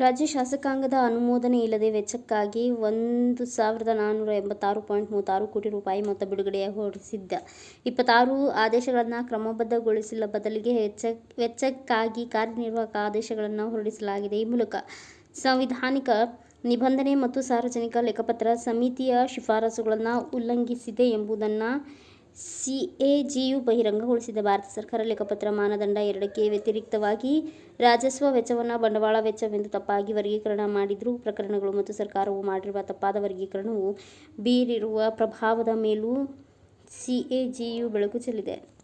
ರಾಜ್ಯ ಶಾಸಕಾಂಗದ ಅನುಮೋದನೆ ಇಲ್ಲದೆ ವೆಚ್ಚಕ್ಕಾಗಿ ಒಂದು ಸಾವಿರದ ನಾನ್ನೂರ ಎಂಬತ್ತಾರು ಪಾಯಿಂಟ್ ಮೂವತ್ತಾರು ಕೋಟಿ ರೂಪಾಯಿ ಮೊತ್ತ ಬಿಡುಗಡೆ ಹೊರಡಿಸಿದ್ದ ಇಪ್ಪತ್ತಾರು ಆದೇಶಗಳನ್ನು ಕ್ರಮಬದ್ಧಗೊಳಿಸಿಲ್ಲ. ಬದಲಿಗೆ ವೆಚ್ಚಕ್ಕಾಗಿ ಕಾರ್ಯನಿರ್ವಾಹಕ ಆದೇಶಗಳನ್ನು ಹೊರಡಿಸಲಾಗಿದೆ. ಈ ಮೂಲಕ ಸಂವಿಧಾನಿಕ ನಿಬಂಧನೆ ಮತ್ತು ಸಾರ್ವಜನಿಕ ಲೆಕ್ಕಪತ್ರ ಸಮಿತಿಯ ಶಿಫಾರಸುಗಳನ್ನು ಉಲ್ಲಂಘಿಸಿದೆ ಎಂಬುದನ್ನು ಸಿಎಜಿಯು ಬಹಿರಂಗಗೊಳಿಸಿದ ಭಾರತ ಸರ್ಕಾರ ಲೆಕ್ಕಪತ್ರ ಮಾನದಂಡ ಎರಡಕ್ಕೆ ವ್ಯತಿರಿಕ್ತವಾಗಿ ರಾಜಸ್ವ ವೆಚ್ಚವನ್ನು ಬಂಡವಾಳ ವೆಚ್ಚವೆಂದು ತಪ್ಪಾಗಿ ವರ್ಗೀಕರಣ ಮಾಡಿದ್ರೂ ಪ್ರಕರಣಗಳು ಮತ್ತು ಸರ್ಕಾರವು ಮಾಡಿರುವ ತಪ್ಪಾದ ವರ್ಗೀಕರಣವು ಬೀರಿರುವ ಪ್ರಭಾವದ ಮೇಲೂ ಸಿಎಜಿಯು ಬೆಳಕು ಚೆಲ್ಲಿದೆ.